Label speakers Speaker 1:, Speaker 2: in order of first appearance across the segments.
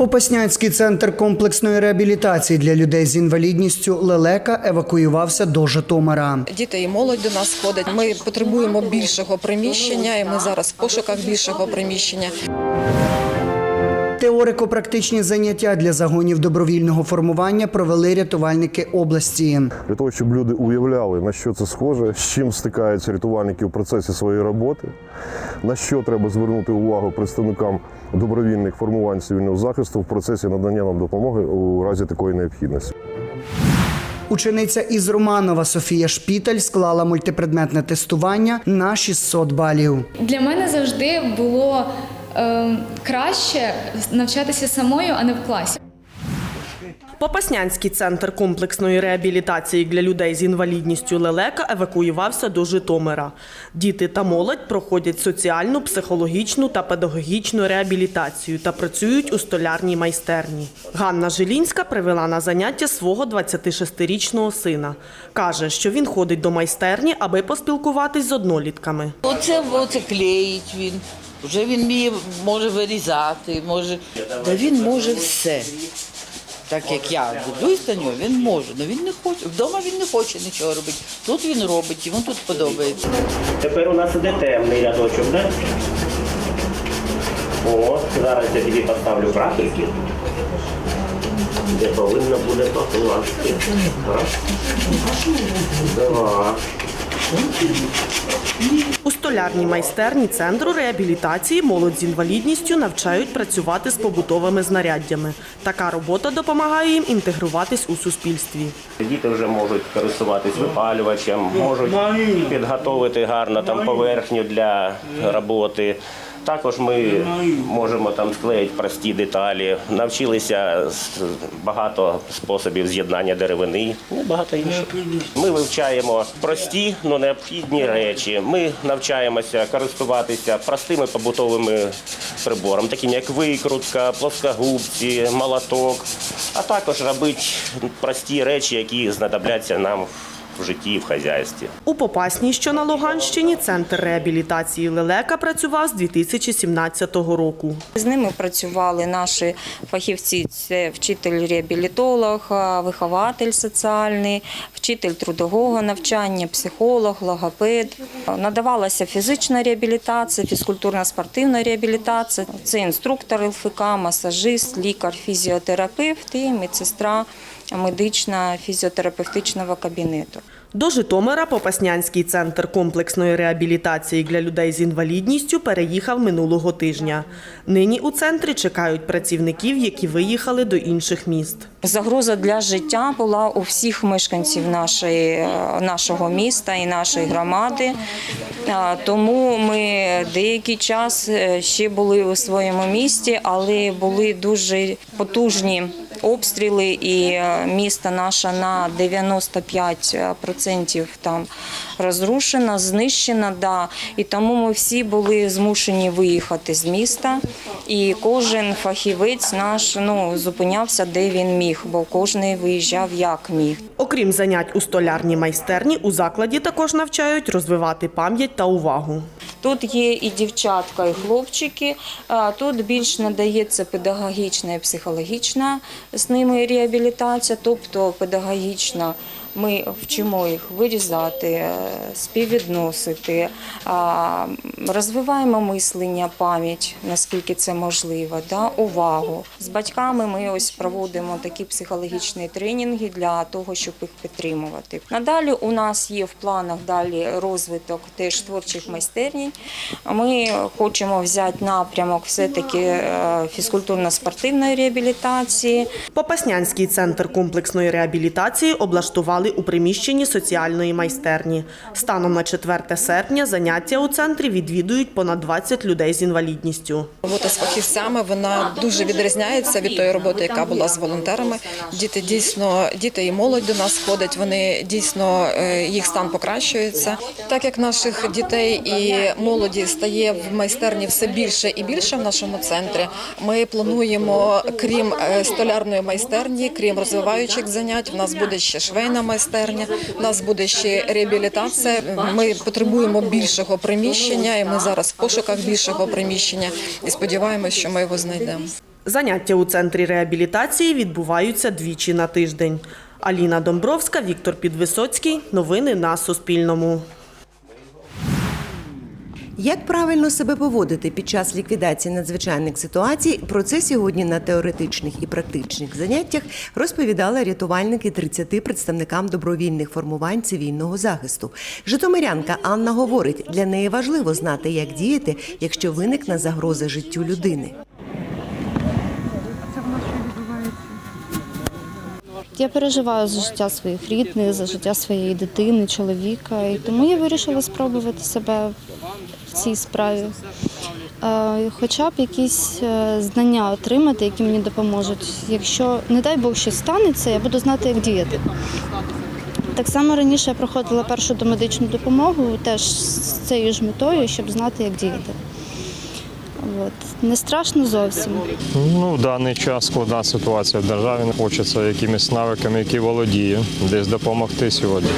Speaker 1: Попаснянський центр комплексної реабілітації для людей з інвалідністю Лелека евакуювався до Житомира.
Speaker 2: Діти і молодь до нас ходять. Ми потребуємо більшого приміщення, і ми зараз в пошуках більшого приміщення.
Speaker 1: Теорико-практичні заняття для загонів добровільного формування провели рятувальники області.
Speaker 3: для того, щоб люди уявляли, на що це схоже, з чим стикаються рятувальники в процесі своєї роботи, на що треба звернути увагу представникам добровільних формувань цивільного захисту в процесі надання нам допомоги у разі такої необхідності.
Speaker 1: Учениця із Романова Софія Шпіталь склала мультипредметне тестування на 600 балів.
Speaker 4: Для мене завжди було краще навчатися самою, а не в класі.
Speaker 5: Попаснянський центр комплексної реабілітації для людей з інвалідністю Лелека евакуювався до Житомира. Діти та молодь проходять соціальну, психологічну та педагогічну реабілітацію та працюють у столярній майстерні. Ганна Жилінська привела на заняття свого 26-річного сина. Каже, що він ходить до майстерні, аби поспілкуватись з однолітками.
Speaker 6: Оце, оце клеїть він. Вже він вміє, може вирізати, може. Та він може все. Так як я дивлюсь на нього, він може. але він не хоче. Вдома він не хоче нічого робити. Тут він робить, йому тут подобається.
Speaker 7: Тепер у нас іде темний рядочок, да? О, зараз я тобі поставлю крапельки. Де повинно буде покласти. Раз. Два.
Speaker 5: У столярній майстерні центру реабілітації молодь з інвалідністю навчають працювати з побутовими знаряддями. Така робота допомагає їм інтегруватись у суспільстві.
Speaker 7: Діти вже можуть користуватись випалювачем, можуть підготовити гарно там поверхню для роботи. Також ми можемо там склеїти прості деталі. Навчилися багато способів з'єднання деревини і багато інших. Ми вивчаємо прості, але необхідні речі. Ми навчаємося користуватися простими побутовими приборами, такими як викрутка, плоскогубці, молоток, а також робити прості речі, які знадобляться нам в житті і в хазяйстві.
Speaker 5: У Попасній, що на Луганщині, центр реабілітації Лелека працював з 2017 року.
Speaker 8: З ними працювали наші фахівці: це вчитель-реабілітолог, вихователь соціальний, вчитель трудового навчання, психолог, логопед. Надавалася фізична реабілітація, фізкультурно-спортивна реабілітація. Це інструктор ЛФК, масажист, лікар, фізіотерапевт і медсестра медично-фізіотерапевтичного кабінету.
Speaker 5: До Житомира Попаснянський центр комплексної реабілітації для людей з інвалідністю переїхав минулого тижня. Нині у центрі чекають працівників, які виїхали до інших міст.
Speaker 8: Загроза для життя була у всіх мешканців нашої, нашого міста і нашої громади. Тому ми деякий час е, ще були у своєму місті, але були дуже потужні обстріли, і е, місто наше на 95% там розрушено, знищено. Да. І тому ми всі були змушені виїхати з міста. І кожен фахівець наш ну, зупинявся, де він міг, бо кожен виїжджав як міг.
Speaker 5: Окрім занять у столярній майстерні, у закладі також навчають розвивати пам'ять та увагу.
Speaker 8: Тут є і дівчатка, і хлопчики. Тут більш надається педагогічна і психологічна з ними реабілітація, тобто педагогічна. Ми вчимо їх вирізати, е, співвідносити, розвиваємо мислення, пам'ять, наскільки це можливо, увагу. З батьками ми ось проводимо такі психологічні тренінги для того, щоб їх підтримувати. Надалі у нас є в планах далі розвиток теж творчих майстернь. Ми хочемо взяти напрямок все-таки е, фізкультурно-спортивної реабілітації.
Speaker 5: Попаснянський центр комплексної реабілітації облаштували у приміщенні соціальної майстерні. Станом на 4 серпня заняття у центрі відвідують понад 20 людей з інвалідністю.
Speaker 2: Робота з фахівцями вона дуже відрізняється від тої роботи, яка була з волонтерами. Діти дійсно, діти і молодь до нас ходять. Вони дійсно е, їх стан покращується. Так як наших дітей і молоді стає в майстерні все більше і більше в нашому центрі. Ми плануємо, крім е, столярної майстерні, крім розвиваючих занять, в нас буде ще швейна майстерня, в нас буде ще реабілітація. Ми потребуємо більшого приміщення, і ми зараз в пошуках більшого приміщення і сподіваємось, що ми його знайдемо.
Speaker 5: Заняття у центрі реабілітації відбуваються двічі на тиждень. Аліна Домбровська, Віктор Підвисоцький. Новини на Суспільному.
Speaker 9: Як правильно себе поводити під час ліквідації надзвичайних ситуацій, про це сьогодні на теоретичних і практичних заняттях розповідали рятувальники 30 представникам добровільних формувань цивільного захисту. Житомирянка Анна говорить, для неї важливо знати, як діяти, якщо виникне загроза життю людини.
Speaker 10: Я переживаю за життя своїх рідних, за життя своєї дитини, чоловіка, і тому я вирішила спробувати себе в цій справі. Е, Хоча б якісь е, знання отримати, які мені допоможуть. Якщо, не дай Бог, щось станеться, я буду знати, як діяти. Так само раніше я проходила першу домедичну допомогу теж з цією ж метою, щоб знати, як діяти. От. Не страшно зовсім.
Speaker 11: Ну, в даний час складна ситуація в державі. Хочеться якимись навиками, які володіє, десь допомогти сьогодні.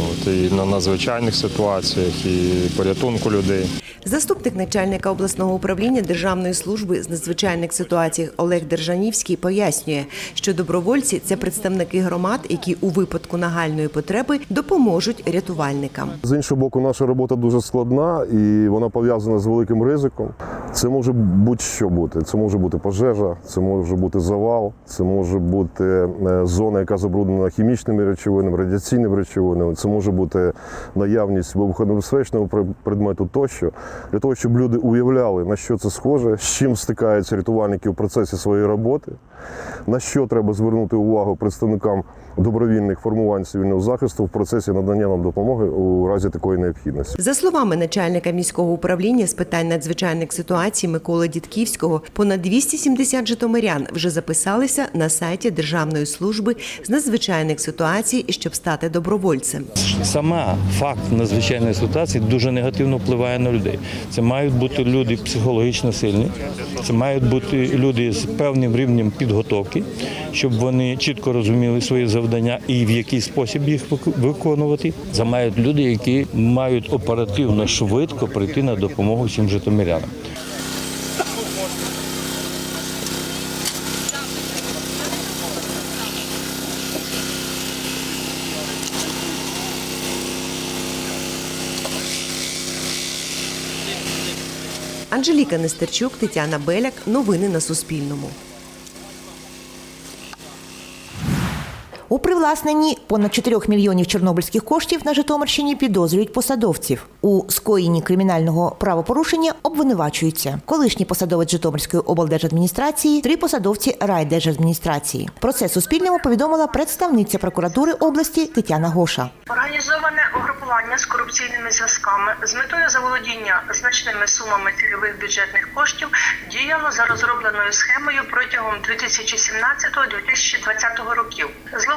Speaker 11: От, і на надзвичайних ситуаціях, і порятунку людей.
Speaker 9: Заступник начальника обласного управління Державної служби з надзвичайних ситуацій Олег Держанівський пояснює, що добровольці це представники громад, які у випадку нагальної потреби допоможуть рятувальникам.
Speaker 3: З іншого боку, наша робота дуже складна і вона пов'язана з великим ризиком. Це може будь-що бути. Це може бути пожежа, це може бути завал, це може бути е, зона, яка забруднена хімічними речовинами, радіаційними речовинами. Це може бути наявність вибухонебезпечного пре- предмету тощо. Для того, щоб люди уявляли, на що це схоже, з чим стикаються рятувальники у процесі своєї роботи, на що треба звернути увагу представникам добровільних формувань цивільного захисту в процесі надання нам допомоги у разі такої необхідності.
Speaker 9: За словами начальника міського управління з питань надзвичайних ситуацій Миколи Дідківського, понад 270 житомирян вже записалися на сайті Державної служби з надзвичайних ситуацій, щоб стати добровольцем.
Speaker 12: Сама факт надзвичайної ситуації дуже негативно впливає на людей. Це мають бути люди психологічно сильні, це мають бути люди з певним рівнем підготовки, щоб вони чітко розуміли свої завдання і в який спосіб їх виконувати. Це мають люди, які мають оперативно швидко прийти на допомогу всім житомирянам.
Speaker 9: Анжеліка Нестерчук, Тетяна Беляк. Новини на Суспільному.
Speaker 13: У привласненні понад 4 мільйонів чорнобильських коштів на Житомирщині підозрюють посадовців. У скоєнні кримінального правопорушення обвинувачуються колишній посадовець Житомирської облдержадміністрації, три посадовці райдержадміністрації. Про це Суспільному повідомила представниця прокуратури області Тетяна Гоша.
Speaker 14: Організоване угрупування з корупційними зв'язками з метою заволодіння значними сумами цільових бюджетних коштів діяло за розробленою схемою протягом 2017-2020 років.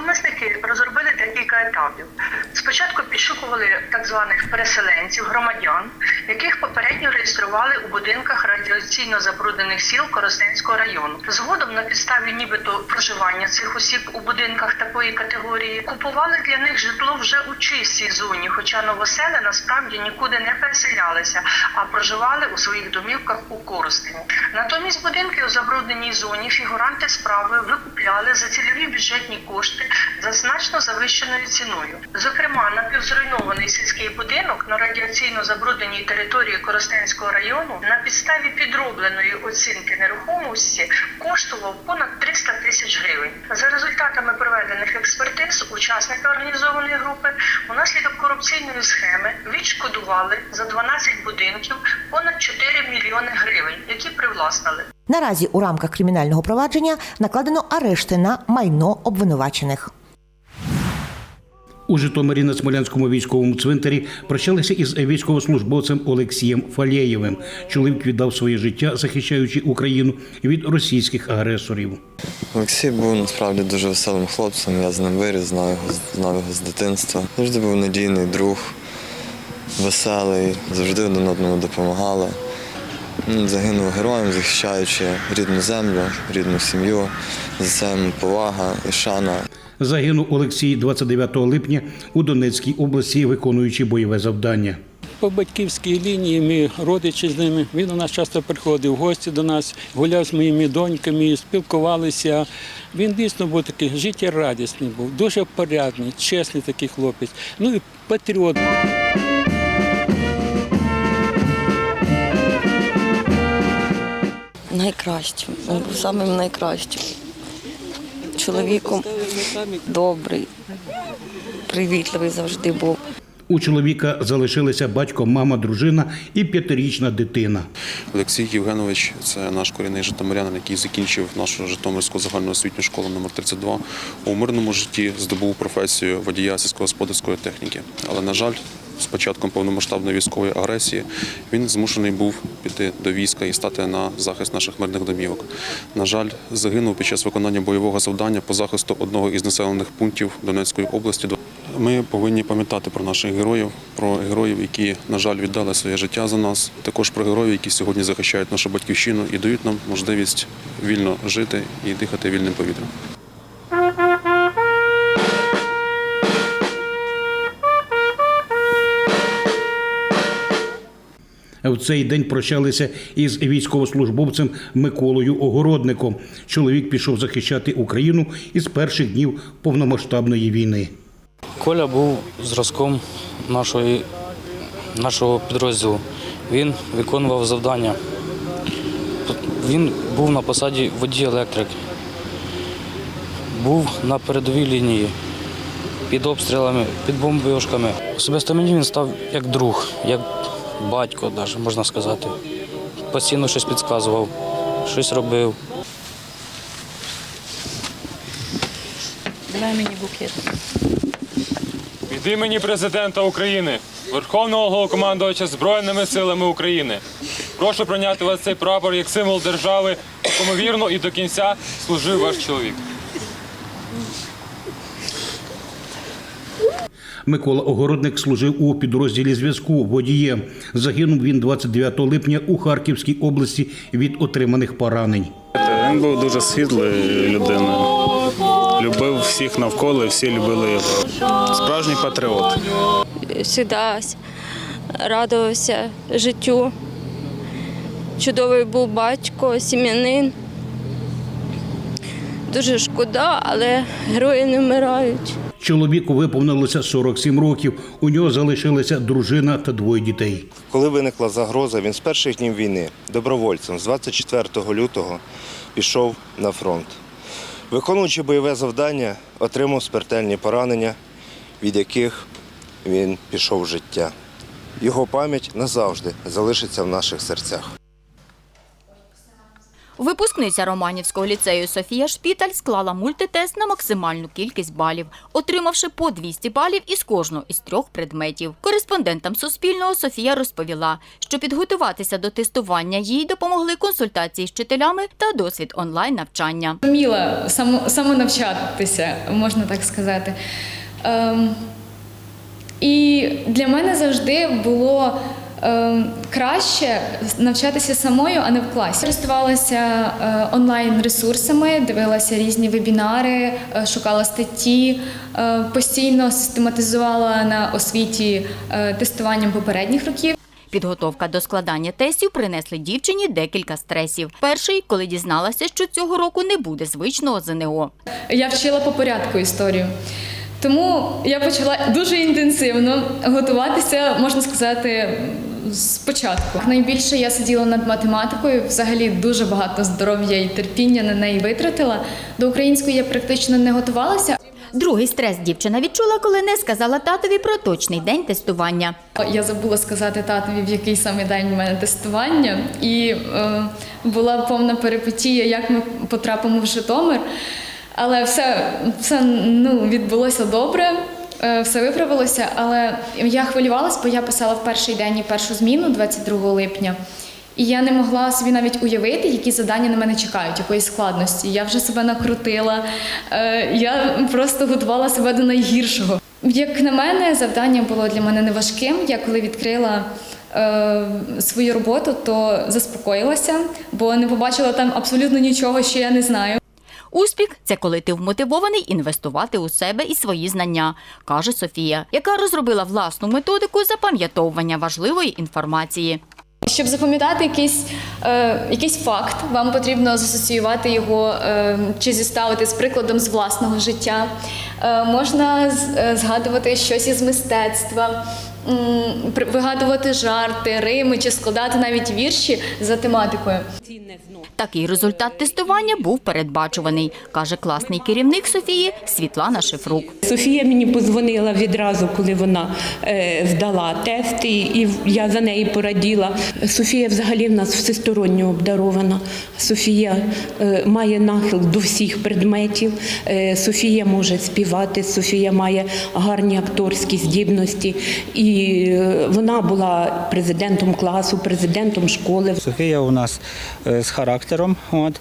Speaker 14: Зловмисники розробили декілька етапів. Спочатку підшукували так званих переселенців, громадян, яких попередньо реєстрували у будинках радіаційно забруднених сіл Коростенського району. Згодом на підставі нібито проживання цих осіб у будинках такої категорії купували для них житло вже у чистій зоні, хоча новосели насправді нікуди не переселялися, а проживали у своїх домівках у Коростені. Натомість будинки у забрудненій зоні фігуранти справи викупляли за цільові бюджетні кошти за значно завищеною ціною. Зокрема, напівзруйнований сільський будинок на радіаційно забрудненій території Коростенського району на підставі підробленої оцінки нерухомості коштував понад 300 тисяч гривень. За результатами проведених експертиз, учасники організованої групи унаслідок корупційної схеми відшкодували за 12 будинків понад 4 мільйони гривень, які привласнили.
Speaker 13: Наразі у рамках кримінального провадження накладено арешти на майно обвинувачених.
Speaker 15: У Житомирі на Смолянському військовому цвинтарі прощалися із військовослужбовцем Олексієм Фалєєвим. Чоловік віддав своє життя, захищаючи Україну від російських агресорів.
Speaker 16: Олексій був насправді дуже веселим хлопцем. Я з ним виріс, знав його, знав його з дитинства. Завжди був надійний друг, веселий, завжди один одному допомагали. Він загинув героєм, захищаючи рідну землю, рідну сім'ю. За це повага і шана.
Speaker 15: Загинув Олексій 29 липня у Донецькій області, виконуючи бойове завдання.
Speaker 17: по батьківській лінії, ми родичі з ними. Він у нас часто приходив в гості до нас, гуляв з моїми доньками, спілкувалися. Він дійсно був такий життєрадісний був, дуже порядний, чесний такий хлопець. Ну і патріот.
Speaker 18: Найкращим. Він був самим найкращим. Чоловіком добрий, привітливий завжди був.
Speaker 15: У чоловіка залишилися батько, мама, дружина і п'ятирічна дитина.
Speaker 19: Олексій Євгенович це наш корінний житомирянин, який закінчив нашу Житомирську загальноосвітню школу номер 32 У мирному житті здобув професію водія сільськогосподарської техніки. Але, на жаль, з початком повномасштабної військової агресії він змушений був піти до війська і стати на захист наших мирних домівок. На жаль, загинув під час виконання бойового завдання по захисту одного із населених пунктів Донецької області. Ми повинні пам'ятати про наших героїв, про героїв, які, на жаль, віддали своє життя за нас, також про героїв, які сьогодні захищають нашу батьківщину і дають нам можливість вільно жити і дихати вільним повітрям.
Speaker 15: Цей день прощалися із військовослужбовцем Миколою Огородником. Чоловік пішов захищати Україну із перших днів повномасштабної війни.
Speaker 20: Коля був зразком нашої, нашого підрозділу. Він виконував завдання. Він був на посаді водій електрик. Був на передовій лінії під обстрілами, під бомбіжками. Особисто мені він став як друг, як батько, навіть, можна сказати. Постійно щось підказував, щось робив.
Speaker 8: Давай мені букет.
Speaker 21: Від імені президента України, Верховного Головнокомандувача Збройними силами України. Прошу прийняти вас цей прапор як символ держави, якому вірно і до кінця служив ваш чоловік.
Speaker 15: Микола Огородник служив у підрозділі зв'язку водієм. Загинув він 29 липня у Харківській області від отриманих поранень.
Speaker 22: Він був дуже світлою людиною. Любив всіх навколо, всі любили його. Справжній патріот.
Speaker 23: завжди радувався життю. Чудовий був батько, сім'янин. Дуже шкода, але герої не вмирають.
Speaker 15: Чоловіку виповнилося 47 років. У нього залишилася дружина та двоє дітей.
Speaker 24: Коли виникла загроза, він з перших днів війни добровольцем з 24 лютого пішов на фронт. Виконуючи бойове завдання, отримав смертельні поранення, від яких він пішов в життя. Його пам'ять назавжди залишиться в наших серцях.
Speaker 25: Випускниця Романівського ліцею Софія Шпіталь склала мультитест на максимальну кількість балів, отримавши по 200 балів із кожного із трьох предметів. Кореспондентам Суспільного Софія розповіла, що підготуватися до тестування їй допомогли консультації з вчителями та досвід онлайн-навчання.
Speaker 4: Вміла само, самонавчатися, можна так сказати. Ем, і для мене завжди було краще навчатися самою, а не в класі. Користувалася е, онлайн-ресурсами, дивилася різні вебінари, е, шукала статті, е, постійно систематизувала на освіті е, тестуванням попередніх років.
Speaker 25: Підготовка до складання тестів принесли дівчині декілька стресів. Перший, коли дізналася, що цього року не буде звичного ЗНО.
Speaker 4: Я вчила по порядку історію. Тому я почала дуже інтенсивно готуватися, можна сказати, спочатку. Найбільше я сиділа над математикою, взагалі дуже багато здоров'я і терпіння на неї витратила. До української я практично не готувалася.
Speaker 25: Другий стрес дівчина відчула, коли не сказала татові про точний день тестування.
Speaker 4: Я забула сказати татові, в який саме день у мене тестування, і е, була повна перипетія, як ми потрапимо в Житомир. Але все, все ну, відбулося добре, все виправилося. Але я хвилювалася, бо я писала в перший день і першу зміну 22 липня. І я не могла собі навіть уявити, які завдання на мене чекають, якоїсь складності. Я вже себе накрутила, е, я просто готувала себе до найгіршого. Як на мене, завдання було для мене неважким. Я коли відкрила е, свою роботу, то заспокоїлася, бо не побачила там абсолютно нічого, що я не знаю.
Speaker 25: Успіх це коли ти вмотивований інвестувати у себе і свої знання, каже Софія, яка розробила власну методику запам'ятовування важливої інформації.
Speaker 4: Щоб запам'ятати якийсь, е, якийсь факт, вам потрібно засоціювати його е, чи зіставити з прикладом з власного життя. Е, можна е, згадувати щось із мистецтва, вигадувати жарти, рими чи складати навіть вірші за тематикою.
Speaker 25: Такий результат тестування був передбачуваний, каже класний керівник Софії Світлана Шифрук.
Speaker 26: Софія мені позвонила відразу, коли вона е, здала тест, і, і я за неї пораділа. Софія взагалі в нас всесторонньо обдарована. Софія е, має нахил до всіх предметів. Е, Софія може співати, Софія має гарні акторські здібності. І е, вона була президентом класу, президентом школи.
Speaker 6: Софія у нас е, з характером, от,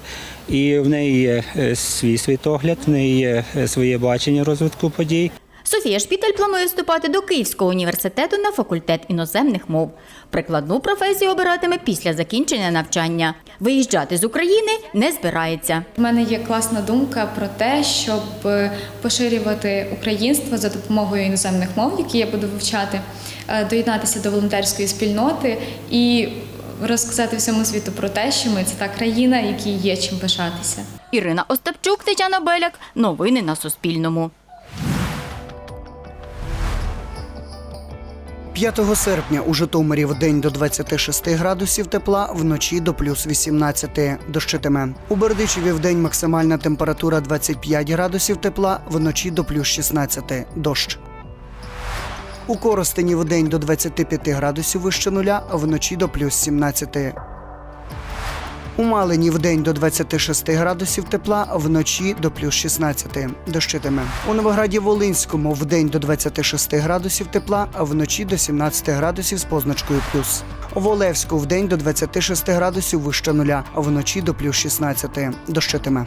Speaker 6: і в неї є е, свій світогляд, в неї є е, своє бачення розвитку подій.
Speaker 25: Софія Шпітель планує вступати до Київського університету на факультет іноземних мов. Прикладну професію обиратиме після закінчення навчання. Виїжджати з України не збирається.
Speaker 4: У мене є класна думка про те, щоб е, поширювати українство за допомогою іноземних мов, які я буду вивчати, е, доєднатися до волонтерської спільноти і розказати всьому світу про те, що ми це та країна, якій є чим пишатися.
Speaker 25: Ірина Остапчук, Тетяна Беляк. Новини на Суспільному.
Speaker 8: 5 серпня у Житомирі в день до 26 градусів тепла, вночі до плюс 18 дощитиме. У Бердичеві в день максимальна температура 25 градусів тепла, вночі до плюс 16 дощ. У Коростені в день до 25 градусів вище нуля, вночі до плюс 17. У Малині в день до 26 градусів тепла, вночі до плюс 16. Дощитиме. У Новограді Волинському в день до 26 градусів тепла, вночі до 17 градусів з позначкою плюс. У Волевську в день до 26 градусів вище нуля, вночі до плюс 16. Дощитиме.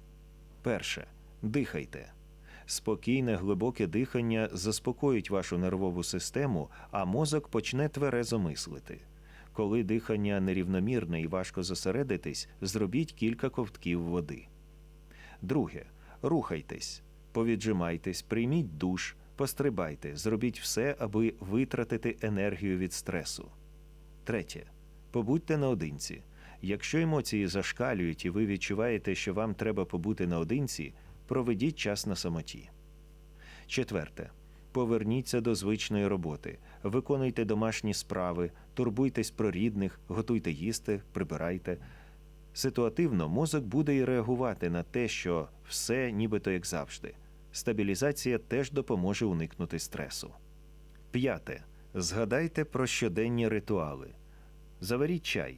Speaker 27: Перше. Дихайте. Спокійне глибоке дихання заспокоїть вашу нервову систему, а мозок почне тверезо мислити. Коли дихання нерівномірне і важко зосередитись, зробіть кілька ковтків води. Друге. Рухайтесь, повіджимайтесь, прийміть душ, пострибайте, зробіть все, аби витратити енергію від стресу. Третє. Побудьте наодинці. Якщо емоції зашкалюють і ви відчуваєте, що вам треба побути наодинці, проведіть час на самоті. Четверте. Поверніться до звичної роботи, виконуйте домашні справи, турбуйтесь про рідних, готуйте їсти, прибирайте. Ситуативно мозок буде і реагувати на те, що все нібито як завжди. Стабілізація теж допоможе уникнути стресу. П'яте. Згадайте про щоденні ритуали. Заваріть чай,